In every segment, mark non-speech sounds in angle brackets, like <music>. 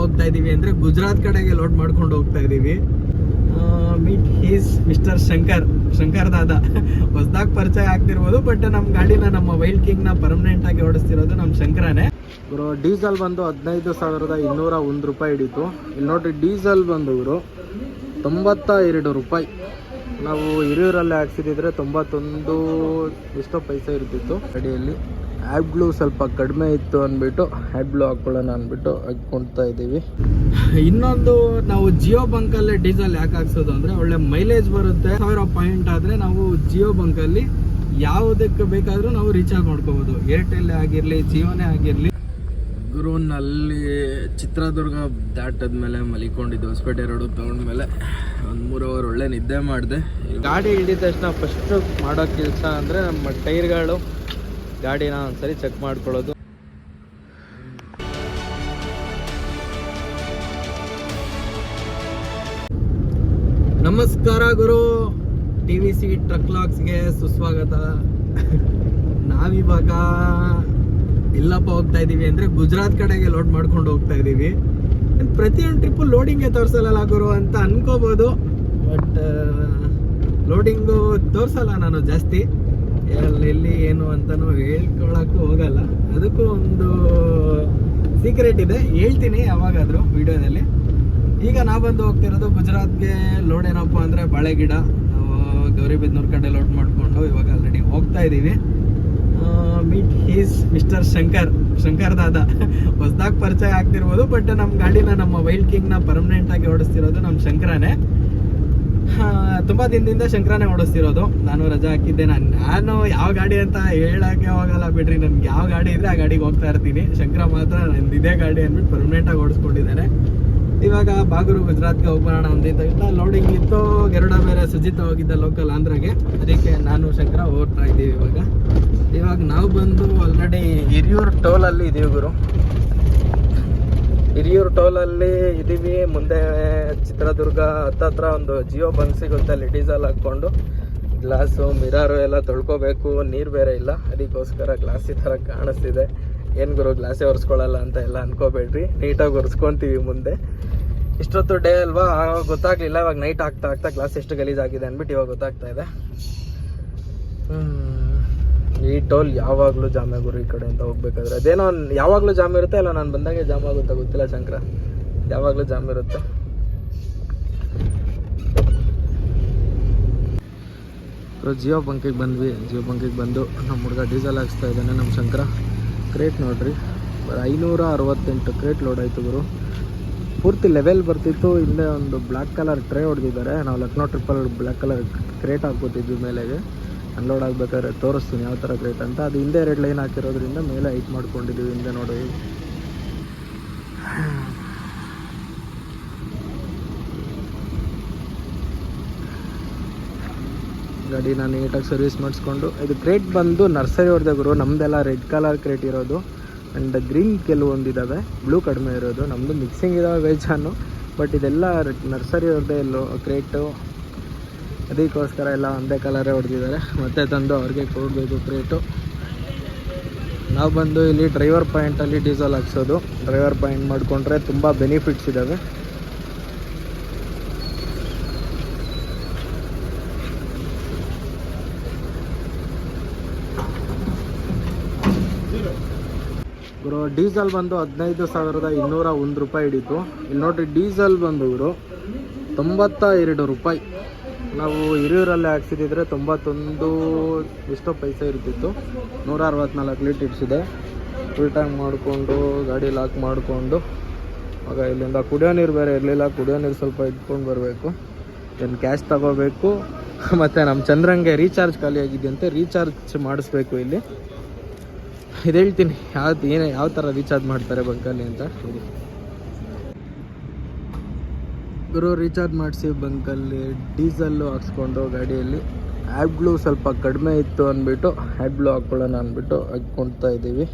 ಹೋಗ್ತಾ ಇದ್ದೀವಿ ಅಂದರೆ ಗುಜರಾತ್ ಕಡೆಗೆ ಲೋಡ್ ಮಾಡ್ಕೊಂಡು ಹೋಗ್ತಾ ಇದ್ದೀವಿ meet his mister Shankar Shankar ದಾದ. <laughs> ಹೊಸದಾಗಿ ಪರಿಚಯ ಆಗ್ತಿರ್ಬೋದು ಬಟ್ ನಮ್ಮ ಗಾಡಿನ ನಮ್ಮ ವೈಲ್ಡ್ ಕಿಂಗ್ನ ಪರ್ಮನೆಂಟ್ ಆಗಿ ಓಡಿಸ್ತಿರೋದು ನಮ್ಮ ಶಂಕರನೇ. ಇವರು ಡೀಸೆಲ್ ಬಂದು ಹದಿನೈದು ಸಾವಿರದ ಇನ್ನೂರ ಒಂದು ರೂಪಾಯಿ ಹಿಡಿತು. ಇಲ್ಲಿ ನೋಡ್ರಿ, ಡೀಸೆಲ್ ಬಂದು ಇವರು ತೊಂಬತ್ತ ಎರಡು ರೂಪಾಯಿ. ನಾವು ಹಿರಿಯೂರಲ್ಲಿ ಹಾಕ್ಸಿದ್ರೆ ತೊಂಬತ್ತೊಂದು ಎಷ್ಟೋ ಪೈಸೆ ಇರ್ತಿತ್ತು ಗಾಡಿಯಲ್ಲಿ. ಆ್ಯಡ್ ಬ್ಲೂ ಸ್ವಲ್ಪ ಕಡಿಮೆ ಇತ್ತು ಅಂದ್ಬಿಟ್ಟು ಆ್ಯಡ್ ಬ್ಲೂ ಹಾಕ್ಕೊಳ್ಳೋಣ ಅಂದ್ಬಿಟ್ಟು ಹಾಕ್ಕೊಳ್ತಾ ಇದ್ದೀವಿ. ಇನ್ನೊಂದು ನಾವು ಜಿಯೋ ಬಂಕಲ್ಲೇ ಡೀಸೆಲ್ ಯಾಕೆ ಹಾಕ್ಸೋದು ಅಂದರೆ ಒಳ್ಳೆ ಮೈಲೇಜ್ ಬರುತ್ತೆ. ಸಾವಿರ ಪಾಯಿಂಟ್ ಆದರೆ ನಾವು ಜಿಯೋ ಬಂಕಲ್ಲಿ ಯಾವುದಕ್ಕೆ ಬೇಕಾದರೂ ನಾವು ರೀಚಾರ್ಜ್ ಮಾಡ್ಕೋಬೋದು. ಏರ್ಟೆಲ್ ಆಗಿರಲಿ ಜಿಯೋನೇ ಆಗಿರಲಿ. ಗುರುನಲ್ಲಿ ಚಿತ್ರದುರ್ಗ ದಾಟದ್ಮೇಲೆ ಮಲಿಕೊಂಡಿದ್ದು ಹೊಸಪೇಟೆ ರೋಡು ತಗೊಂಡ್ಮೇಲೆ ಒಂದು ಮೂರು ಅವರ್ ಒಳ್ಳೆ ನಿದ್ದೆ ಮಾಡಿದೆ. ಗಾಡಿ ಹಿಡಿದ ತಕ್ಷಣ ಫಸ್ಟು ಮಾಡೋ ಕೆಲಸ ಅಂದರೆ ನಮ್ಮ ಟೈರ್ಗಳು ಗಾಡಿನ ಒಂದ್ಸರಿ ಚೆಕ್ ಮಾಡ್ಕೊಳ್ಳೋದು. ನಮಸ್ಕಾರ ಗುರು. ಟಿ ವಿ ಸಿ ಟ್ರಕ್ ಲಾಕ್ಸ್ಗೆ ಸುಸ್ವಾಗತ. ನಾವಿವಾಗ ಇಲ್ಲಪ್ಪ ಹೋಗ್ತಾ ಇದೀವಿ ಅಂದ್ರೆ ಗುಜರಾತ್ ಕಡೆಗೆ ಲೋಡ್ ಮಾಡ್ಕೊಂಡು ಹೋಗ್ತಾ ಇದೀವಿ. ಪ್ರತಿಯೊಂದು ಟ್ರಿಪ್ಪು ಲೋಡಿಂಗ್ಗೆ ತೋರಿಸಲ್ಲ ಗುರು ಅಂತ ಅನ್ಕೋಬಹುದು ಬಟ್ ಲೋಡಿಂಗು ತೋರಿಸಲ್ಲ ನಾನು ಜಾಸ್ತಿ. ಎಲ್ಲಿ ಎಲ್ಲಿ ಏನು ಅಂತಲೂ ಹೇಳ್ಕೊಳಕ್ಕೂ ಹೋಗಲ್ಲ. ಅದಕ್ಕೂ ಒಂದು ಸೀಕ್ರೆಟ್ ಇದೆ. ಹೇಳ್ತೀನಿ ಯಾವಾಗಾದರೂ ವಿಡಿಯೋದಲ್ಲಿ. ಈಗ ನಾ ಬಂದು ಹೋಗ್ತಿರೋದು ಗುಜರಾತ್ಗೆ ಲೋಡ್ ಏನಪ್ಪ ಅಂದರೆ ಬಾಳೆ ಗಿಡ ನಾವು ಗೌರಿಬಿದ್ನೂರು ಕಡೆ ಲೋಡ್ ಮಾಡಿಕೊಂಡು ಇವಾಗ ಆಲ್ರೆಡಿ ಹೋಗ್ತಾ ಇದ್ದೀವಿ meet his mister Shankar. Shankar ದಾದ. ಹೊಸದಾಗಿ ಪರಿಚಯ ಆಗ್ತಿರ್ಬೋದು ಬಟ್ ನಮ್ಮ ಗಾಡಿನ ನಮ್ಮ ವೈಲ್ಡ್ ಕಿಂಗ್ನ ಪರ್ಮನೆಂಟ್ ಆಗಿ ಓಡಿಸ್ತಿರೋದು ನಮ್ಮ ಶಂಕರನೇ. ತುಂಬಾ ದಿನದಿಂದ ಶಂಕರನೇ ಓಡಿಸ್ತಿರೋದು. ನಾನು ರಜಾ ಹಾಕಿದ್ದೆ. ನಾನು ನಾನು ಯಾವ ಗಾಡಿ ಅಂತ ಹೇಳಕ್ಕೆ ಹೋಗಲ್ಲ ಬಿಡ್ರಿ. ನನ್ಗೆ ಯಾವ ಗಾಡಿ ಇದ್ರೆ ಆ ಗಾಡಿಗೆ ಹೋಗ್ತಾ ಇರ್ತೀನಿ. ಶಂಕರ ಮಾತ್ರ ನಂದು ಇದೇ ಗಾಡಿ ಅಂದ್ಬಿಟ್ಟು ಪರ್ಮನೆಂಟ್ ಆಗಿ ಓಡಿಸ್ಕೊಂಡಿದ್ದಾನೆ. ಇವಾಗ ಬಾಗೂರು ಗುಜರಾತ್ಗೆ ಹೋಗ್ಬರೋಣ ಅಂದಿದ್ದ ತಕ್ಷಣ ಲೋಡಿಂಗ್ ಇತ್ತು. ಗೆರಡ ಬೇರೆ ಸುಜಿತ ಹೋಗಿದ್ದ ಲೋಕಲ್ ಆಂಧ್ರಗೆ. ಅದಕ್ಕೆ ನಾನು ಶಂಕರ ಹೋಗ್ತಾ ಇದ್ದೀವಿ ಇವಾಗ. ಇವಾಗ ನಾವು ಬಂದು ಆಲ್ರೆಡಿ ಹಿರಿಯೂರು ಟೋಲಲ್ಲಿ ಇದೀವಿ ಗುರು. ಹಿರಿಯೂರು ಟೋಲಲ್ಲಿ ಇದ್ದೀವಿ ಮುಂದೆ ಚಿತ್ರದುರ್ಗ ಹತ್ತತ್ರ ಒಂದು ಜಿಯೋ ಬಂಕ್ ಸಿಗುತ್ತೆ ಅಲ್ಲಿ ಡೀಸೆಲ್ ಹಾಕ್ಕೊಂಡು. ಗ್ಲಾಸು, ಮಿರಾರು ಎಲ್ಲ ತೊಳ್ಕೊಬೇಕು. ನೀರು ಬೇರೆ ಇಲ್ಲ. ಅದಕ್ಕೋಸ್ಕರ ಗ್ಲಾಸ್ ಈ ಥರ ಕಾಣಿಸ್ತಿದೆ. ಏನು ಗುರು, ಗ್ಲಾಸೇ ಒರೆಸ್ಕೊಳ್ಳಲ್ಲ ಅಂತ ಎಲ್ಲ ಅನ್ಕೋಬೇಡ್ರಿ. ನೀಟಾಗಿ ಒರೆಸ್ಕೊತೀವಿ ಮುಂದೆ. ಇಷ್ಟೊತ್ತು ಡೇ ಅಲ್ವಾ? ಆವಾಗ ಗೊತ್ತಾಗ್ಲಿಲ್ಲ. ಇವಾಗ ನೈಟ್ ಆಗ್ತಾ ಆಗ್ತಾ ಗ್ಲಾಸ್ ಎಷ್ಟು ಗಲೀಜಾಗಿದೆ ಅಂದ್ಬಿಟ್ಟು ಇವಾಗ ಗೊತ್ತಾಗ್ತಾ ಇದೆ. ಹ್ಮ್. ಈ ಟೋಲ್ ಯಾವಾಗಲೂ ಜಾಮ್ ಗುರು ಈ ಕಡೆಯಿಂದ ಹೋಗ್ಬೇಕಾದ್ರೆ. ಅದೇನೋ ಯಾವಾಗಲೂ ಜಾಮ್ ಇರುತ್ತೆ? ಅಲ್ಲ ನಾನು ಬಂದಾಗೆ ಜಾಮ್ ಆಗುತ್ತೆ ಗೊತ್ತಿಲ್ಲ ಶಂಕರ. ಯಾವಾಗಲೂ ಜಾಮ್ ಇರುತ್ತೆ. ಜಿಯೋ ಬಂಕಿಗೆ ಬಂದ್ವಿ. ಜಿಯೋ ಬಂಕಿಗೆ ಬಂದು ನಮ್ಮ ಹುಡುಗ ಡೀಸೆಲ್ ಹಾಕ್ಸ್ತಾ ಇದ್ದಾನೆ ನಮ್ಮ ಶಂಕರ. ಕ್ರೇಟ್ ನೋಡ್ರಿ. ಐನೂರ ಅರವತ್ತೆಂಟು ಕ್ರೇಟ್ ಲೋಡ್ ಆಯಿತು ಗುರು. ಪೂರ್ತಿ ಲೆವೆಲ್ ಬರ್ತಿತ್ತು. ಇಲ್ಲೇ ಒಂದು ಬ್ಲ್ಯಾಕ್ ಕಲರ್ ಟ್ರೇ ಹೊಡೆದಿದ್ದಾರೆ. ನಾವು ಲಕ್ನೋ ಟ್ರಿಪ್ಪಲ್ಲಿ ಬ್ಲ್ಯಾಕ್ ಕಲರ್ ಕ್ರೇಟ್ ಹಾಕ್ಬೋತಿದ್ವಿ ಮೇಲೆಗೆ. ಅನ್ಲೋಡ್ ಆಗಬೇಕಾದ್ರೆ ತೋರಿಸ್ತೀನಿ ಯಾವ ಥರ ಕ್ರೇಟ್ ಅಂತ. ಅದು ಹಿಂದೆ ಎರಡು ಲೈನ್ ಹಾಕಿರೋದ್ರಿಂದ ಮೇಲೆ ಹೈಟ್ ಮಾಡ್ಕೊಂಡಿದ್ದೀವಿ ಹಿಂದೆ ನೋಡಿ. ಗಾಡಿನ ನೀಟಾಗಿ ಸರ್ವಿಸ್ ಮಾಡಿಸ್ಕೊಂಡು, ಇದು ಕ್ರೇಟ್ ಬಂದು ನರ್ಸರಿ ಅವ್ರದ್ದೇ ಗುರು ನಮ್ಮದೆಲ್ಲ ರೆಡ್ ಕಲರ್ ಕ್ರೇಟ್ ಇರೋದು. ಆ್ಯಂಡ್ ಗ್ರೀನ್ ಕೆಲವೊಂದಿದ್ದಾವೆ ಬ್ಲೂ ಕಡಿಮೆ ಇರೋದು. ನಮ್ಮದು ಮಿಕ್ಸಿಂಗ್ ಇದಾವೆ ವೆಜ್ಜಾನು ಬಟ್ ಇದೆಲ್ಲ ನರ್ಸರಿ ಅವ್ರದ್ದೇ ಎಲ್ಲೋ ಕ್ರೇಟು ಅದಕ್ಕೋಸ್ಕರ ಎಲ್ಲ ಒಂದೇ ಕಲರೇ ಹೊಡೆದಿದ್ದಾರೆ. ಮತ್ತೆ ತಂದು ಅವ್ರಿಗೆ ಕೊಡಬೇಕು ಕ್ರೇಟು ನಾವು ಬಂದು ಇಲ್ಲಿ ಡ್ರೈವರ್ ಪಾಯಿಂಟಲ್ಲಿ ಡೀಸೆಲ್ ಹಾಕ್ಸೋದು. ಡ್ರೈವರ್ ಪಾಯಿಂಟ್ ಮಾಡಿಕೊಂಡ್ರೆ ತುಂಬ ಬೆನಿಫಿಟ್ಸ್ ಇದ್ದಾವೆ ಗುರು ಡೀಸೆಲ್ ಬಂದು ಹದಿನೈದು ಸಾವಿರದ ಇನ್ನೂರ ಒಂದು ರೂಪಾಯಿ ಹಿಡಿತು. ಇಲ್ಲಿ ನೋಡಿ ಡೀಸೆಲ್ ಬಂದು ಇವರು ತೊಂಬತ್ತ ಎರಡು ರೂಪಾಯಿ. ನಾವು ಹಿರಿಯೂರಲ್ಲಿ ಹಾಕ್ಸಿದ್ರೆ ತೊಂಬತ್ತೊಂದು ಎಷ್ಟೋ ಪೈಸೆ ಇರ್ತಿತ್ತು. ನೂರ ಅರವತ್ನಾಲ್ಕು ಲೀಟ್ ಇಡ್ಸಿದೆ. ಫುಲ್ ಟ್ಯಾಂಕ್ ಮಾಡಿಕೊಂಡು, ಗಾಡಿ ಲಾಕ್ ಮಾಡಿಕೊಂಡು, ಆಗ ಇಲ್ಲಿಂದ ಕುಡಿಯೋ ನೀರು ಬೇರೆ ಇರಲಿಲ್ಲ. ಕುಡಿಯೋ ನೀರು ಸ್ವಲ್ಪ ಇಟ್ಕೊಂಡು ಬರಬೇಕು. ಏನು ಕ್ಯಾಶ್ ತಗೋಬೇಕು. <laughs> ಮತ್ತು ನಮ್ಮ ಚಂದ್ರಂಗೆ ರೀಚಾರ್ಜ್ ಖಾಲಿ ಅಂತ ರೀಚಾರ್ಜ್ ಮಾಡಿಸ್ಬೇಕು ಇಲ್ಲಿ. ಇದು ಹೇಳ್ತೀನಿ, ಯಾವ್ದು ಏನೇ ಯಾವ ಥರ ರೀಚಾರ್ಜ್ ಮಾಡ್ತಾರೆ ಬಂಕಲ್ಲಿ ಅಂತ. ಗುರು ರೀಚಾರ್ಜ್ ಮಾಡಿಸಿ ಬಂಕಲ್ಲಿ ಡೀಸೆಲ್ಲು ಹಾಕ್ಸ್ಕೊಂಡು ಗಾಡಿಯಲ್ಲಿ. ಬ್ಲೂ ಸ್ವಲ್ಪ ಕಡಿಮೆ ಇತ್ತು ಅಂದ್ಬಿಟ್ಟು ಬ್ಲೂ ಹಾಕ್ಕೊಳ್ಳೋಣ ಅಂದ್ಬಿಟ್ಟು ಹಾಕ್ಕೊಳ್ತಾ ಇದ್ದೀವಿ.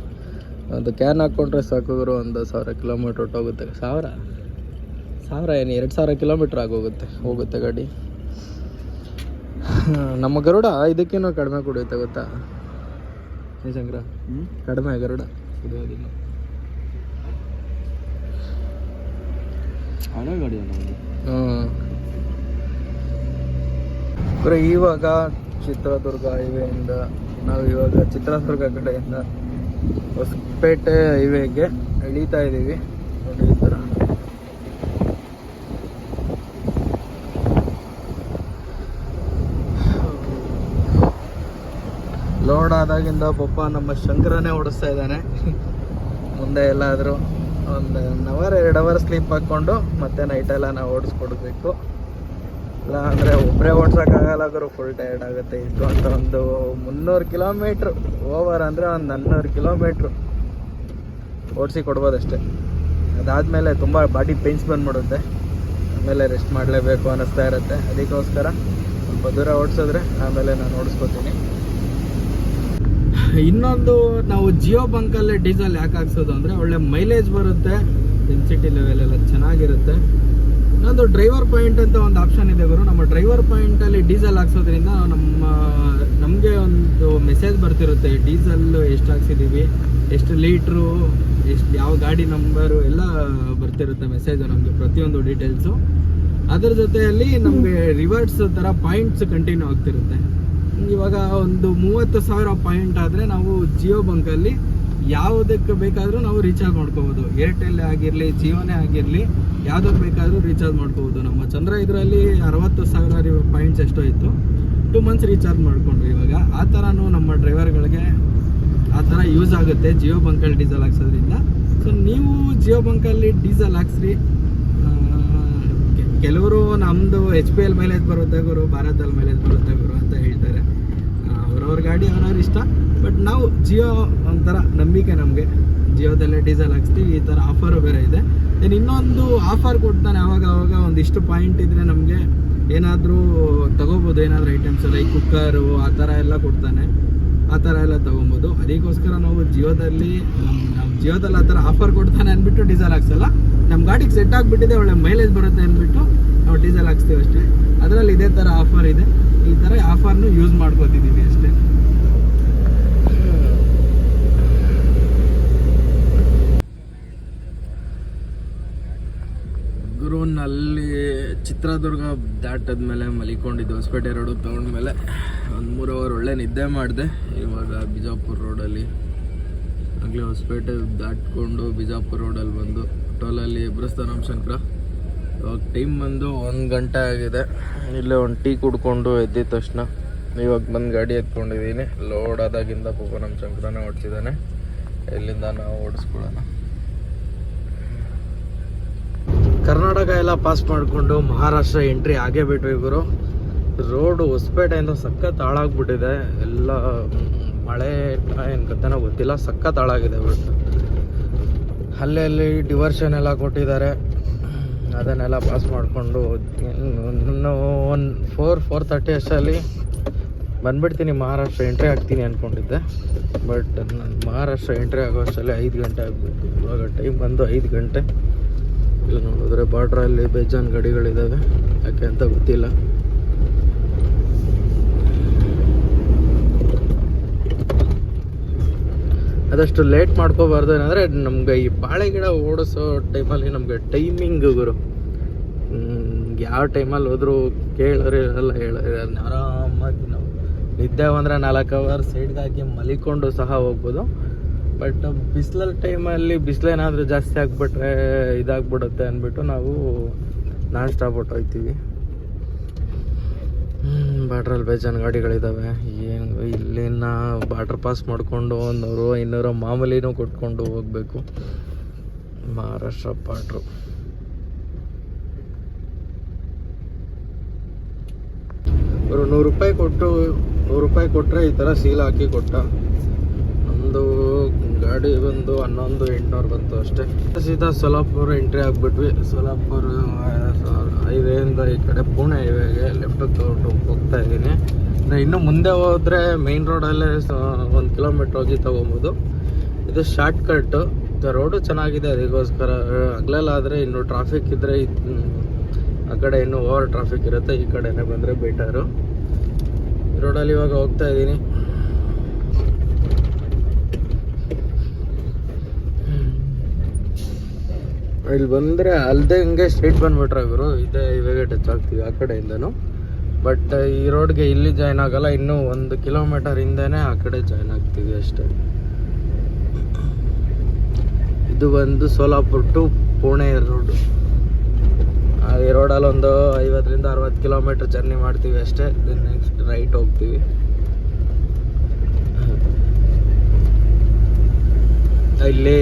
ಒಂದು ಕ್ಯಾನ್ ಹಾಕ್ಕೊಂಡ್ರೆ ಸಾಕು ಗುರು ಒಂದು ಸಾವಿರ ಕಿಲೋಮೀಟ್ರ್ ಹೊಟ್ಟೋಗುತ್ತೆ ಸಾವಿರ? ಸಾವಿರ ಏನು ಎರಡು ಸಾವಿರ ಕಿಲೋಮೀಟ್ರ್ ಆಗೋಗುತ್ತೆ ಹೋಗುತ್ತೆ ಗಾಡಿ. ನಮ್ಮ ಗರುಡ ಇದಕ್ಕೇನೋ ಕಡಿಮೆ ಕುಡಿಯುತ್ತೆ ಗೊತ್ತಾ? ಶಂಕರ ಕಡಿಮೆ ಗರುಡ. ಕುಡಿಯೋದಿಲ್ಲ. ಹಳೆ ಇವಾಗ ಚಿತ್ರದುರ್ಗ ಹೈವೇಯಿಂದ ನಾವು ಇವಾಗ ಚಿತ್ರದುರ್ಗ ಕಡೆಯಿಂದ ಹೊಸಪೇಟೆ ಹೈವೇಗೆ ಇಳಿತಾ ಇದ್ದೀವಿ ನೋಡಿ ಈ ಥರ ಲೋಡ್ ಆದಾಗಿಂದ ಪಪ್ಪ ನಮ್ಮ ಶಂಕರನೇ ಓಡಿಸ್ತಾ ಇದ್ದಾನೆ. ಮುಂದೆ ಎಲ್ಲಾದರೂ ಒಂದು ಒನ್ ಅವರ್ ಎರಡು ಅವರ್ ಸ್ಲೀಪ್ ಹಾಕ್ಕೊಂಡು ಮತ್ತೆ ನೈಟೆಲ್ಲ ನಾವು ಓಡಿಸ್ಕೊಡ್ಬೇಕು. ಇಲ್ಲ ಅಂದರೆ ಒಬ್ಬರೇ ಓಡ್ಸೋಕ್ಕಾಗಲ್ಲ ಗುರು ಫುಲ್ ಟೈರ್ಡ್ ಆಗುತ್ತೆ. ಇದು ಅಂತ ಒಂದು ಮುನ್ನೂರು ಕಿಲೋಮೀಟ್ರ್ ಓವರ್ ಅಂದರೆ ಒಂದು ಹನ್ನೂರು ಕಿಲೋಮೀಟ್ರ್ ಓಡಿಸಿ ಕೊಡ್ಬೋದಷ್ಟೇ. ಅದಾದಮೇಲೆ ತುಂಬ ಬಾಡಿ ಪೇನ್ಸ್ ಬಂದ್ಬಿಡುತ್ತೆ. ಆಮೇಲೆ ರೆಸ್ಟ್ ಮಾಡಲೇಬೇಕು ಅನ್ನಿಸ್ತಾ ಇರುತ್ತೆ. ಅದಕ್ಕೋಸ್ಕರ ಸ್ವಲ್ಪ ದೂರ ಓಡಿಸಿದ್ರೆ ಆಮೇಲೆ ನಾನು ಓಡಿಸ್ಕೊತೀನಿ. ಇನ್ನೊಂದು ನಾವು ಜಿಯೋ ಬಂಕಲ್ಲೇ ಡೀಸೆಲ್ ಯಾಕೆ ಹಾಕ್ಸೋದು ಅಂದರೆ ಒಳ್ಳೆ ಮೈಲೇಜ್ ಬರುತ್ತೆ ಡೆನ್ಸಿಟಿ ಲೆವೆಲ್ ಎಲ್ಲ ಚೆನ್ನಾಗಿರುತ್ತೆ. ಇನ್ನೊಂದು ಡ್ರೈವರ್ ಪಾಯಿಂಟ್ ಅಂತ ಒಂದು ಆಪ್ಷನ್ ಇದೆ ಗುರು. ನಮ್ಮ ಡ್ರೈವರ್ ಪಾಯಿಂಟಲ್ಲಿ ಡೀಸೆಲ್ ಹಾಕ್ಸೋದ್ರಿಂದ ನಮ್ಮ, ನಮಗೆ ಒಂದು ಮೆಸೇಜ್ ಬರ್ತಿರುತ್ತೆ, ಡೀಸೆಲ್ ಎಷ್ಟು ಹಾಕ್ಸಿದ್ದೀವಿ ಎಷ್ಟು ಲೀಟ್ರು? ಎಷ್ಟು, ಯಾವ ಗಾಡಿ ನಂಬರು ಎಲ್ಲ ಬರ್ತಿರುತ್ತೆ ಮೆಸೇಜ್ ನಮಗೆ ಪ್ರತಿಯೊಂದು ಡೀಟೇಲ್ಸು ಅದರ ಜೊತೆಯಲ್ಲಿ ನಮಗೆ ರಿವರ್ಸ್ ಥರ ಪಾಯಿಂಟ್ಸ್ ಕಂಟಿನ್ಯೂ ಆಗ್ತಿರುತ್ತೆ. ಇವಾಗ ಒಂದು ಮೂವತ್ತು ಸಾವಿರ ಪಾಯಿಂಟ್ ಆದರೆ ನಾವು ಜಿಯೋ ಬಂಕಲ್ಲಿ ಯಾವುದಕ್ಕೆ ಬೇಕಾದರೂ ನಾವು ರೀಚಾರ್ಜ್ ಮಾಡ್ಕೋಬೋದು. ಏರ್ಟೆಲ್ ಆಗಿರಲಿ, ಜಿಯೋನೇ ಆಗಿರಲಿ, ಯಾವುದಕ್ಕೆ ಬೇಕಾದರೂ ರೀಚಾರ್ಜ್ ಮಾಡ್ಕೋಬೋದು. ನಮ್ಮ ಚಂದ್ರ ಇದರಲ್ಲಿ ಅರವತ್ತು ಸಾವಿರ ಪಾಯಿಂಟ್ಸ್ ಎಷ್ಟೋ ಇತ್ತು. ಟೂ ಮಂತ್ಸ್ ರೀಚಾರ್ಜ್ ಮಾಡ್ಕೊಂಡ್ವಿ ಇವಾಗ. ಆ ಥರನೂ ನಮ್ಮ ಡ್ರೈವರ್ಗಳಿಗೆ ಆ ಥರ ಯೂಸ್ ಆಗುತ್ತೆ ಜಿಯೋ ಬಂಕಲ್ಲಿ ಡೀಸೆಲ್ ಹಾಕ್ಸೋದ್ರಿಂದ. ಸೊ ನೀವು ಜಿಯೋ ಬಂಕಲ್ಲಿ ಡೀಸೆಲ್ ಹಾಕ್ಸ್ರಿ. ಕೆಲವರು ನಮ್ಮದು ಎಚ್ ಪಿ ಎಲ್ ಮೈಲೇಜ್ ಬರುತ್ತೆ ಗುರು, ಭಾರತದಲ್ಲಿ ಮೈಲೇಜ್ ಬರುತ್ತೆ ಗುರು ಅಂತ ಹೇಳ್ತಾರೆ. ಆ, ಅವ್ರವ್ರ ಗಾಡಿ ಅವ್ರವ್ರ ಇಷ್ಟ ಬಟ್ ನಾವು ಜಿಯೋ ಒಂಥರ ನಂಬಿಕೆ ನಮಗೆ. ಜಿಯೋದಲ್ಲೇ ಡೀಸೆಲ್ ಹಾಕ್ಸ್ತೀವಿ ಈ ಥರ ಆಫರು ಬೇರೆ ಇದೆ. ದೆನ್ ಇನ್ನೊಂದು ಆಫರ್ ಕೊಡ್ತಾನೆ ಅವಾಗ ಆವಾಗ ಒಂದಿಷ್ಟು ಪಾಯಿಂಟ್ ಇದ್ದರೆ ನಮಗೆ ಏನಾದರೂ ತಗೋಬೋದು ಏನಾದರೂ ಐಟಮ್ಸ್ ಲೈಕ್ ಕುಕ್ಕರು ಆ ಥರ ಎಲ್ಲ ಕೊಡ್ತಾನೆ. ಆ ಥರ ಎಲ್ಲ ತೊಗೊಬೋದು. ಅದಕ್ಕೋಸ್ಕರ ನಾವು ಜಿಯೋದಲ್ಲಿ ನಾವು ಜಿಯೋದಲ್ಲಿ ಆ ಥರ ಆಫರ್ ಕೊಡ್ತಾನೆ ಅಂದ್ಬಿಟ್ಟು ಡೀಸೆಲ್ ಹಾಕ್ಸಲ್ಲ. ನಮ್ಮ ಗಾಡಿಗೆ ಸೆಟ್ ಆಗಿಬಿಟ್ಟಿದೆ, ಒಳ್ಳೆ ಮೈಲೇಜ್ ಬರುತ್ತೆ ಅಂದ್ಬಿಟ್ಟು ನಾವು ಡೀಸೆಲ್ ಹಾಕ್ಸ್ತೀವಿ ಅಷ್ಟೇ. ಅದರಲ್ಲಿ ಇದೇ ಥರ ಆಫರ್ ಇದೆ. ಈ ಥರ ಆಫರ್ನು ಯೂಸ್ ಮಾಡ್ಕೋತಿದ್ದೀವಿ ಅಷ್ಟೇ. ಗುರುನಲ್ಲಿ ಚಿತ್ರದುರ್ಗ ದಾಟದ್ಮೇಲೆ ಮಲಿಕೊಂಡಿದ್ದು ಹೊಸಪೇಟೆ ರೋಡು ಮೇಲೆ. ಒಂದು ಮೂರು ಅವರ್ ಒಳ್ಳೆ ನಿದ್ದೆ ಮಾಡಿದೆ. ಇವಾಗ ಬಿಜಾಪುರ ರೋಡಲ್ಲಿ ಆಗಲೇ ಹೊಸಪೇಟೆ ದಾಟ್ಕೊಂಡು ಬಿಜಾಪುರ ರೋಡಲ್ಲಿ ಬಂದು ಟೋಲಲ್ಲಿ ಎಬ್ರಸ್ತಾನಂ ಶಂಕರ. ಇವಾಗ ಟೈಮ್ ಬಂದು ಒಂದು ಗಂಟೆ ಆಗಿದೆ. ಇಲ್ಲೇ ಒಂದು ಟೀ ಕುಡ್ಕೊಂಡು ಎದ್ದಿದ ತಕ್ಷಣ ಇವಾಗ ಬಂದು ಗಾಡಿ ಎತ್ಕೊಂಡಿದ್ದೀನಿ ಲೋಡ್ ಆದಾಗಿಂದ ಪಾಪ ನಮ್ಮ ಶಂಕರನೇ ಓಡಿಸಿದ್ದಾನೆ ಎಲ್ಲಿಂದ ನಾವು ಓಡಿಸ್ಕೊಳ್ಳೋಣ. ಕರ್ನಾಟಕ ಎಲ್ಲ ಪಾಸ್ ಮಾಡಿಕೊಂಡು ಮಹಾರಾಷ್ಟ್ರ ಎಂಟ್ರಿ ಆಗೇ ಬಿಟ್ವಿ ಗುರು. ರೋಡು ಹೊಸಪೇಟೆಯಿಂದ ಸಖತ್ ಹಾಳಾಗ್ಬಿಟ್ಟಿದೆ. ಎಲ್ಲ ಮಳೆ ಏನು ಕತೆನೋ ಗೊತ್ತಿಲ್ಲ. ಸಖತ್ ಹಾಳಾಗಿದೆ ಬಟ್ ಅಲ್ಲೇ ಅಲ್ಲಿ ಡಿವರ್ಷನ್ ಎಲ್ಲ ಕೊಟ್ಟಿದ್ದಾರೆ. ಅದನ್ನೆಲ್ಲ ಪಾಸ್ ಮಾಡಿಕೊಂಡು ಇನ್ನು ಒಂದು ಫೋರ್ ಫೋರ್ ತರ್ಟಿ ಅಷ್ಟರಲ್ಲಿ ಬಂದ್ಬಿಡ್ತೀನಿ. ಮಹಾರಾಷ್ಟ್ರ ಎಂಟ್ರಿ ಆಗ್ತೀನಿ ಅಂದ್ಕೊಂಡಿದ್ದೆ ಬಟ್ ನಾನು ಮಹಾರಾಷ್ಟ್ರ ಎಂಟ್ರಿ ಆಗೋ ಅಷ್ಟರಲ್ಲಿ ಐದು ಗಂಟೆ ಆಗಬೇಕು ಇವಾಗ ಟೈಮ್ ಬಂದು ಐದು ಗಂಟೆ. ಇಲ್ಲಿ ನೋಡಿದ್ರೆ ಬಾರ್ಡ್ರಲ್ಲಿ ಬೇಜಾನ್ ಗಡಿಗಳಿದ್ದಾವೆ. ಯಾಕೆ ಅಂತ ಗೊತ್ತಿಲ್ಲ. ಅದಷ್ಟು ಲೇಟ್ ಮಾಡ್ಕೋಬಾರ್ದು ಏನಂದರೆ ನಮ್ಗೆ ಈ ಬಾಳೆ ಗಿಡ ಓಡಿಸೋ ಟೈಮಲ್ಲಿ ನಮಗೆ ಟೈಮಿಂಗ್ ಗುರು. ಯಾವ ಟೈಮಲ್ಲಿ ಹೋದರೂ ಕೇಳೋರು ಇರಲ್ಲ, ಹೇಳೋರು ಆರಾಮಾಗಿ ನಾವು ನಿದ್ದೆ ಬಂದರೆ ನಾಲ್ಕು ಅವರ್ ಸೈಡ್ಗೆ ಹಾಕಿ ಮಲಿಕೊಂಡು ಸಹ ಹೋಗ್ಬೋದು. ಬಟ್ ಬಿಸಿಲಲ್ಲಿ ಟೈಮಲ್ಲಿ ಬಿಸಿಲೇನಾದರೂ ಜಾಸ್ತಿ ಆಗಿಬಿಟ್ರೆ ಇದಾಗ್ಬಿಡುತ್ತೆ ಅಂದ್ಬಿಟ್ಟು ನಾವು ನಾನ್ ಸ್ಟಾಪ್ ಹೊಟ್ಟೋಗ್ತೀವಿ ಬಾರ್ಡ್ರಲ್ಲಿ ಬೇಜಾನ್ ಗಾಡಿಗಳಿದ್ದಾವೆ ಏನು ಇಲ್ಲಿನ ಬಾರ್ಡ್ರ್ ಪಾಸ್ ಮಾಡಿಕೊಂಡು ಒಂದು ನೂರು ಇನ್ನೂರು ಮಾಮೂಲಿನೂ ಕೊಟ್ಕೊಂಡು ಹೋಗಬೇಕು. ಮಹಾರಾಷ್ಟ್ರ ಬಾರ್ಡ್ರು ಅವರು ನೂರು ರೂಪಾಯಿ ಕೊಟ್ಟು, ನೂರು ರೂಪಾಯಿ ಕೊಟ್ಟರೆ ಈ ಥರ ಸೀಲ್ ಹಾಕಿ ಕೊಟ್ಟ. ಒಂದು ಗಾಡಿ ಬಂದು ಹನ್ನೊಂದು, ಎಂಟುನೂರು ಬಂತು ಅಷ್ಟೇ. ಸೀದಾ ಸೋಲಾಪುರ ಎಂಟ್ರಿ ಆಗಿಬಿಟ್ವಿ. ಸೋಲಾಪುರ ಹೈವೇಯಿಂದ ಈ ಕಡೆ ಪುಣೆ ಹೈವೇಗೆ ಲೆಫ್ಟ್ ತೊಗೊಂಡು ಹೋಗ್ತಾ ಇದ್ದೀನಿ. ಇನ್ನು ಇನ್ನು ಮುಂದೆ ಹೋದರೆ ಮೇನ್ ರೋಡಲ್ಲೇ ಒಂದು ಕಿಲೋಮೀಟ್ರ್ ಹೋಗಿ ತೊಗೊಬೋದು. ಇದು ಶಾರ್ಟ್ ಕಟ್ಟು ರೋಡು ಚೆನ್ನಾಗಿದೆ ಅದಕ್ಕೋಸ್ಕರ ಹಗ್ಲಲ್ಲಾದರೆ ಇನ್ನು ಟ್ರಾಫಿಕ್ ಇದ್ದರೆ ಆ ಕಡೆ ಇನ್ನೂ ಓವರ್ ಟ್ರಾಫಿಕ್ ಇರುತ್ತೆ, ಈ ಕಡೆನೇ ಬಂದರೆ ಬೆಟರು ರೋಡಲ್ಲಿ ಇವಾಗ ಹೋಗ್ತಾ ಇದ್ದೀನಿ. ಇಲ್ಲಿ ಬಂದರೆ ಅಲ್ಲದೆ ಹಿಂಗೆ ಸ್ಟ್ರೈಟ್ ಬಂದ್ಬಿಟ್ರೆ ಇವರು ಇದೇ ಇವಾಗ ಟಚ್ ಆಗ್ತೀವಿ ಆ ಕಡೆಯಿಂದನೂ. ಬಟ್ ಈ ರೋಡ್ಗೆ ಇಲ್ಲಿ ಜಾಯ್ನ್ ಆಗಲ್ಲ, ಇನ್ನೂ ಒಂದು ಕಿಲೋಮೀಟರ್ ಹಿಂದೆನೇ ಆ ಕಡೆ ಜಾಯ್ನ್ ಆಗ್ತೀವಿ ಅಷ್ಟೇ. ಇದು ಬಂದು ಸೋಲಾಪುರ್ ಟು ಪುಣೆ ರೋಡು ಈ ರೋಡಲ್ಲಿ ಒಂದು ಐವತ್ತರಿಂದ ಅರವತ್ತು ಕಿಲೋಮೀಟರ್ ಜರ್ನಿ ಮಾಡ್ತೀವಿ ಅಷ್ಟೇ. ನೆಕ್ಸ್ಟ್ ರೈಟ್ ಹೋಗ್ತೀವಿ. ಇಲ್ಲಿ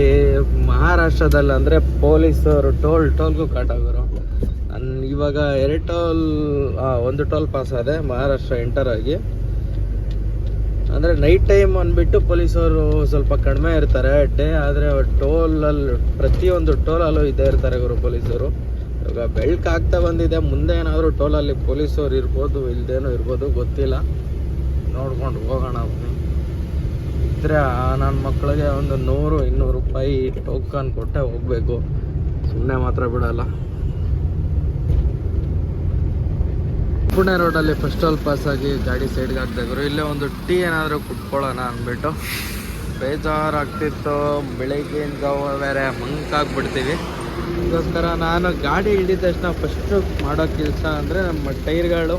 ಮಹಾರಾಷ್ಟ್ರದಲ್ಲಿ ಅಂದರೆ ಪೊಲೀಸರು ಟೋಲ್, ಟೋಲ್ಗೂ ಕಾಟಾಗೋರು ಅನ್ ಇವಾಗ ಎರಡು ಟೋಲ್ ಒಂದು ಟೋಲ್ ಪಾಸ್ ಆದೆ ಮಹಾರಾಷ್ಟ್ರ ಎಂಟರ್ ಆಗಿ. ಅಂದರೆ ನೈಟ್ ಟೈಮ್ ಅಂದ್ಬಿಟ್ಟು ಪೊಲೀಸರು ಸ್ವಲ್ಪ ಕಡಿಮೆ ಇರ್ತಾರೆ ಡೇ ಆದರೆ ಟೋಲಲ್ಲಿ ಪ್ರತಿಯೊಂದು ಟೋಲಲ್ಲೂ ಇದ್ದೇ ಇರ್ತಾರೆ ಗುರು ಪೊಲೀಸರು. ಇವಾಗ ಬೆಳ್ಕು ಆಗ್ತಾ ಬಂದಿದೆ, ಮುಂದೆ ಏನಾದರೂ ಟೋಲಲ್ಲಿ ಪೊಲೀಸರು ಇರ್ಬೋದು, ಇಲ್ದೇನೋ ಇರ್ಬೋದು, ಗೊತ್ತಿಲ್ಲ. ನೋಡ್ಕೊಂಡು ಹೋಗೋಣ ಇದ್ರೆ ನನ್ನ ಮಕ್ಕಳಿಗೆ ಒಂದು ನೂರು, ಇನ್ನೂರು ರೂಪಾಯಿ ಟೋಕನ್ ಕೊಟ್ಟೆ ಹೋಗಬೇಕು. ಸುಮ್ಮನೆ ಮಾತ್ರ ಬಿಡಲ್ಲ. ಪುಣೆ ರೋಡಲ್ಲಿ ಫಸ್ಟ್ ಆಲ್ ಪಾಸ್ ಆಗಿ ಗಾಡಿ ಸೈಡ್ಗೆ ಹಾಕ್ದಾಗ್ರು ಇಲ್ಲೇ ಒಂದು ಟೀ ಏನಾದರೂ ಕುಟ್ಕೊಳ್ಳೋಣ ಅಂದ್ಬಿಟ್ಟು. ಬೇಜಾರಾಗ್ತಿತ್ತು. ಬೆಳಗ್ಗಿನ ಜಾವ ಬೇರೆ ಮಂಕಾಗ್ಬಿಡ್ತೀವಿ ಅದಕ್ಕೋಸ್ಕರ ನಾನು ಗಾಡಿ ಹಿಡಿದ ತಕ್ಷಣ ಫಸ್ಟು ಮಾಡೋ ಕೆಲಸ ಅಂದರೆ ನಮ್ಮ ಟೈರ್ಗಳು.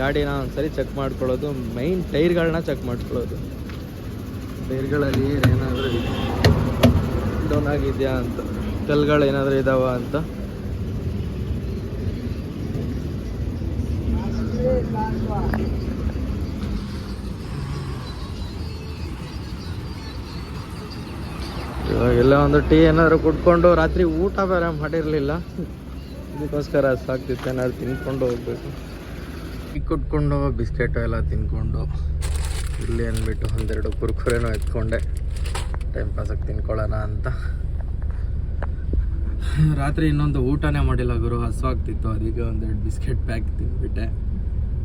ಗಾಡಿನ ಒಂದ್ಸರಿ ಚೆಕ್ ಮಾಡ್ಕೊಳ್ಳೋದು. ಮೈನ್ ಟೈರ್ಗಳನ್ನ ಚೆಕ್ ಮಾಡ್ಕೊಳ್ಳೋದು. ಟೈರ್ಗಳಲ್ಲಿ ಏನಾದರೂ ಡೌನ್ ಆಗಿದೆಯಾ ಅಂತ. ಕಲ್ಗಳು ಏನಾದರೂ ಇದಾವ ಅಂತ. ಇವಾಗೆಲ್ಲ ಒಂದು ಟೀ ಏನಾದರೂ ಕುಡ್ಕೊಂಡು ರಾತ್ರಿ ಊಟ ಬೇರೆ ಮಾಡಿರಲಿಲ್ಲ. ಇದಕ್ಕೋಸ್ಕರ ಸಾಕ್ತಿತ್ತು ಏನಾದ್ರು ತಿನ್ಕೊಂಡು ಹೋಗ್ಬೇಕು. ಟೀ ಕುಟ್ಕೊಂಡು ಬಿಸ್ಕೆಟು ಎಲ್ಲ ತಿನ್ಕೊಂಡು. ಇಲ್ಲಿ ಅಂದ್ಬಿಟ್ಟು ಒಂದೆರಡು ಕುರ್ಕುರೆನೂ ಎತ್ಕೊಂಡೆ. ಟೈಮ್ ಪಾಸಾಗಿ ತಿನ್ಕೊಳ್ಳೋಣ ಅಂತ. ರಾತ್ರಿ ಇನ್ನೊಂದು ಊಟನೇ ಮಾಡಿಲ್ಲ ಗುರು, ಹಸುವಾಗ್ತಿತ್ತು. ಅದಕ್ಕೆ ಒಂದೆರಡು ಬಿಸ್ಕೆಟ್ ಪ್ಯಾಕ್ ತಿಂದ್ಬಿಟ್ಟೆ.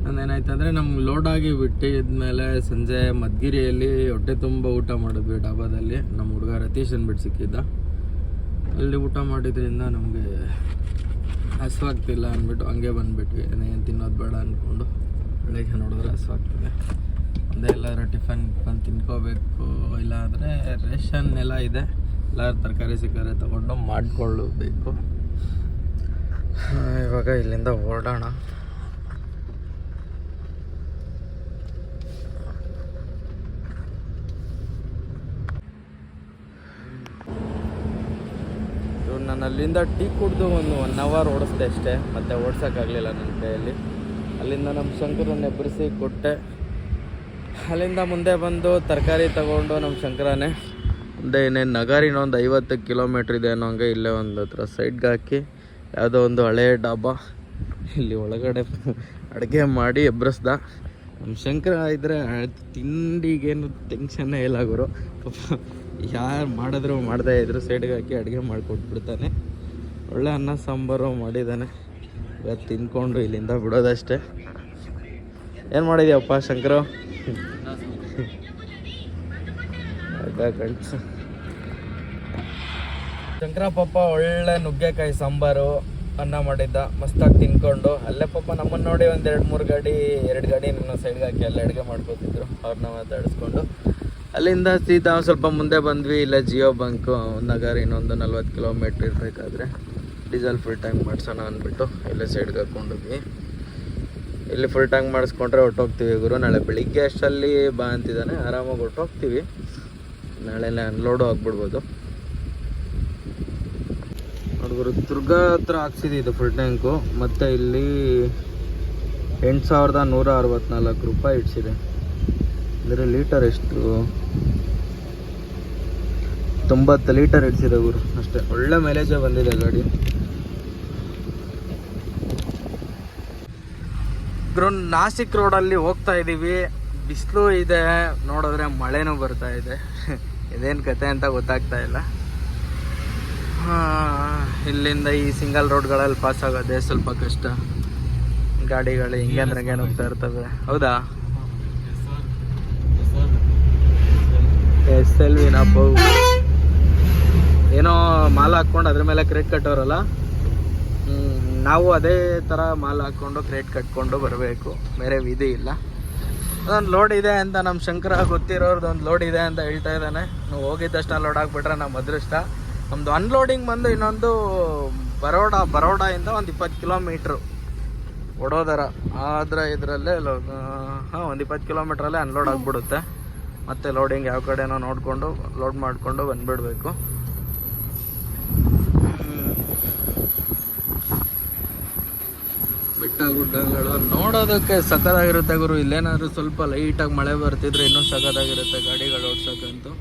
ನಂದೇನಾಯ್ತಂದರೆ ನಮ್ಗೆ ಲೋಡ್ ಆಗಿ ಬಿಟ್ಟಿದ್ಮೇಲೆ ಸಂಜೆ ಮದ್ಗಿರಿಯಲ್ಲಿ ಹೊಟ್ಟೆ ತುಂಬ ಊಟ ಮಾಡಿದ್ವಿ ಡಾಬಾದಲ್ಲಿ. ನಮ್ಮ ಹುಡುಗ ರತೀಶ್ ಅಂದ್ಬಿಟ್ಟು ಸಿಕ್ಕಿದ್ದ. ಅಲ್ಲಿ ಊಟ ಮಾಡಿದ್ರಿಂದ ನಮಗೆ ಹಸುವಾಗ್ತಿಲ್ಲ ಅಂದ್ಬಿಟ್ಟು ಹಂಗೆ ಬಂದ್ಬಿಟ್ವಿ. ಏನು ತಿನ್ನೋದು ಬೇಡ ಅಂದ್ಕೊಂಡು ಬೆಳಗ್ಗೆ ನೋಡಿದ್ರೆ ಹಸುವಾಗ್ತಿದೆ. ಒಂದೇ ಎಲ್ಲಾದ್ರೂ ಟಿಫನ್ ಬಂದು ತಿನ್ಕೋಬೇಕು ಇಲ್ಲಾಂದರೆ ರೇಷನ್ ಎಲ್ಲ ಇದೆ. ಎಲ್ಲಾರು ತರಕಾರಿ ಸಿಕ್ಕರೆ ತೊಗೊಂಡು ಮಾಡಿಕೊಳ್ಳಬೇಕು. ಇವಾಗ ಇಲ್ಲಿಂದ ಹೊರಡೋಣ ಇವ್ರು ನಾನು ಅಲ್ಲಿಂದ ಟೀ ಕುಡಿದು ಒಂದು ಒನ್ ಅವರ್ ಓಡಿಸ್ದೆ ಅಷ್ಟೇ ಮತ್ತೆ ಓಡಿಸೋಕ್ಕಾಗಲಿಲ್ಲ ನನ್ನ ಕೈಯಲ್ಲಿ. ಅಲ್ಲಿಂದ ನಮ್ಮ ಶಂಕರನ್ನ ಎಬ್ಬರಿಸಿ ಕೊಟ್ಟೆ. ಅಲ್ಲಿಂದ ಮುಂದೆ ಬಂದು ತರಕಾರಿ ತಗೊಂಡು ನಮ್ಮ ಶಂಕರನೇ. ಮುಂದೆ ಇನ್ನೇನು ನಗಾರಿನ ಒಂದು ಐವತ್ತು ಕಿಲೋಮೀಟ್ರ್ ಇದೆ ಅನ್ನೋ ಹಂಗೆ ಇಲ್ಲೇ ಒಂದು ಹತ್ರ ಸೈಡ್ಗೆ ಹಾಕಿ ಯಾವುದೋ ಒಂದು ಹಳೆಯ ಡಾಬಾ. ಇಲ್ಲಿ ಒಳಗಡೆ ಅಡುಗೆ ಮಾಡಿ ಎಬ್ಬರಿಸ್ದ ನಮ್ಮ ಶಂಕರ ಇದ್ರೆ ತಿಂಡಿಗೇನು ಟೆನ್ಷನ್ನೇ ಇಲ್ಲ ಗುರು. ಪಾಪ ಯಾರು ಮಾಡಿದ್ರು ಮಾಡದೇ ಇದ್ರು ಸೈಡ್ಗೆ ಹಾಕಿ ಅಡುಗೆ ಮಾಡಿಕೊಟ್ಬಿಡ್ತಾನೆ. ಒಳ್ಳೆ ಅನ್ನ ಸಾಂಬಾರು ಮಾಡಿದ್ದಾನೆ ಇವತ್ತು ತಿನ್ಕೊಂಡು ಇಲ್ಲಿಂದ ಬಿಡೋದಷ್ಟೇ. ಏನು ಮಾಡಿದ್ಯಪ್ಪ ಶಂಕರು? ಕಣ್ಸು ಶಂಕರ ಪಾಪ ಒಳ್ಳೆ ನುಗ್ಗೆಕಾಯಿ ಸಾಂಬಾರು, ಅನ್ನ ಮಾಡಿದ್ದ, ಮಸ್ತಾಗಿ ತಿನ್ಕೊಂಡು, ಅಲ್ಲೇ ಪಾಪ ನಮ್ಮನ್ನು ನೋಡಿ ಒಂದು ಎರಡು ಮೂರು ಗಾಡಿ, ಎರಡು ಗಾಡಿ ನನ್ನ ಸೈಡ್ಗೆ ಹಾಕಿ ಅಲ್ಲೇ ಅಡುಗೆ ಮಾಡ್ಕೋತಿದ್ರು ಅವ್ರನ್ನ ಮಾತಾಡಿಸ್ಕೊಂಡು ಅಲ್ಲಿಂದ ಸೀದಾ ಸ್ವಲ್ಪ ಮುಂದೆ ಬಂದ್ವಿ, ಇಲ್ಲ ಜಿಯೋ ಬಂಕು ನಗರ ಇನ್ನೊಂದು ನಲ್ವತ್ತು ಕಿಲೋಮೀಟ್ರ್ ಇರಬೇಕಾದ್ರೆ. ಡೀಸೆಲ್ ಫುಲ್ ಟ್ಯಾಂಕ್ ಮಾಡ್ಸೋಣ ಅಂದ್ಬಿಟ್ಟು ಇಲ್ಲೇ ಸೈಡ್ಗೆ ಹಾಕ್ಕೊಂಡ್ವಿ ಇಲ್ಲಿ ಫುಲ್ ಟ್ಯಾಂಕ್ ಮಾಡಿಸ್ಕೊಂಡ್ರೆ ಹೊಟ್ಟೋಗ್ತೀವಿ ಗುರು. ನಾಳೆ ಬೆಳಿಗ್ಗೆ ಅಷ್ಟಲ್ಲಿ ಬಾ ಅಂತಿದ್ದಾನೆ. ಆರಾಮಾಗಿ ಹೊಟ್ಟೋಗ್ತೀವಿ ನಾಳೆ ಅನ್ಲೋಡು ಆಗ್ಬಿಡ್ಬೋದು. ನೋಡ್ಗುರು ದುರ್ಗಾ ಹತ್ರ ಹಾಕ್ಸಿದೆ ಇದು ಫುಲ್ ಟ್ಯಾಂಕು ಮತ್ತು ಇಲ್ಲಿ ಎಂಟು ಸಾವಿರದ ನೂರ ಅರವತ್ನಾಲ್ಕು ರೂಪಾಯಿ ಇಡ್ಸಿದೆ. ಅಂದರೆ ಲೀಟರ್ ಎಷ್ಟು? ತೊಂಬತ್ತು ಲೀಟರ್ ಇಡ್ಸಿದೆ ಗುರು. ಅಷ್ಟೇ. ಒಳ್ಳೆ ಮೈಲೇಜೇ ಬಂದಿದೆ ಗಾಡಿ. ಗುರು ನಾಸಿಕ್ ರೋಡಲ್ಲಿ ಹೋಗ್ತಾ ಇದ್ದೀವಿ ಬಿಸಿಲು ಇದೆ. ನೋಡಿದ್ರೆ ಮಳೆನೂ ಬರ್ತಾ ಇದೆ. <laughs> ಇದೇನು ಕತೆ ಅಂತ ಗೊತ್ತಾಗ್ತಾ ಇಲ್ಲ. ಇಲ್ಲಿಂದ ಈ ಸಿಂಗಲ್ ರೋಡ್ಗಳಲ್ಲಿ ಪಾಸ್ ಆಗೋದೇ ಸ್ವಲ್ಪ ಕಷ್ಟ. ಗಾಡಿಗಳು ಹಿಂಗೆ ಅಂದ್ರೆ ಹಿಂಗೆ ಹೋಗ್ತಾ ಇರ್ತವೆ. ಹೌದಾ? ಎಸ್ ಎಲ್ ವಿ ನಾವು ಏನೋ ಮಾಲ ಹಾಕ್ಕೊಂಡು ಅದ್ರ ಮೇಲೆ ಕ್ರೆಡಿಟ್ ಕಟ್ಟೋರಲ್ಲ? ನಾವು ಅದೇ ಥರ ಮಾಲ್ ಹಾಕ್ಕೊಂಡು ಕ್ರೇಟ್ ಕಟ್ಕೊಂಡು ಬರಬೇಕು. ಬೇರೆ ವಿಧಿ ಇಲ್ಲ. ಅದೊಂದು ಲೋಡ್ ಇದೆ ಅಂತ ನಮ್ಮ ಶಂಕರ ಗೊತ್ತಿರೋರ್ದು ಒಂದು ಲೋಡ್ ಇದೆ ಅಂತ ಹೇಳ್ತಾ ಇದ್ದಾನೆ. ನಾವು ಹೋಗಿದ್ದಷ್ಟು ಲೋಡ್ ಹಾಕ್ಬಿಟ್ರೆ ನಮ್ಮ ಅದೃಷ್ಟ. ನಮ್ಮದು ಅನ್ಲೋಡಿಂಗ್ ಬಂದು ಇನ್ನೊಂದು ಬರೋಡ, ಬರೋಡಾಯಿಂದ ಒಂದು ಇಪ್ಪತ್ತು ಕಿಲೋಮೀಟ್ರು ಒಡೋದರ ಆದ್ರ ಇದರಲ್ಲೇ ಹಾಂ, ಒಂದು ಇಪ್ಪತ್ತು ಕಿಲೋಮೀಟ್ರಲ್ಲೇ ಅನ್ಲೋಡ್ ಆಗಿಬಿಡುತ್ತೆ. ಮತ್ತೆ ಲೋಡಿಂಗ್ ಯಾವ ಕಡೆನೋ ನೋಡಿಕೊಂಡು ಲೋಡ್ ಮಾಡಿಕೊಂಡು ಬಂದ್ಬಿಡ್ಬೇಕು. ಬೆಟ್ಟ ಗುಡ್ಡಗಳು ನೋಡೋದಕ್ಕೆ ಸಖತ್ತಾಗಿರುತ್ತೆ ಗುರು. ಇಲ್ಲೇನಾದ್ರು ಸ್ವಲ್ಪ ಲೈಟಾಗಿ ಮಳೆ ಬರ್ತಿದ್ರೆ ಇನ್ನೂ ಸಖತ್ತಾಗಿರುತ್ತೆ ಗಾಡಿಗಳು ಓಡ್ಸೋಕ್ಕಂತೂ.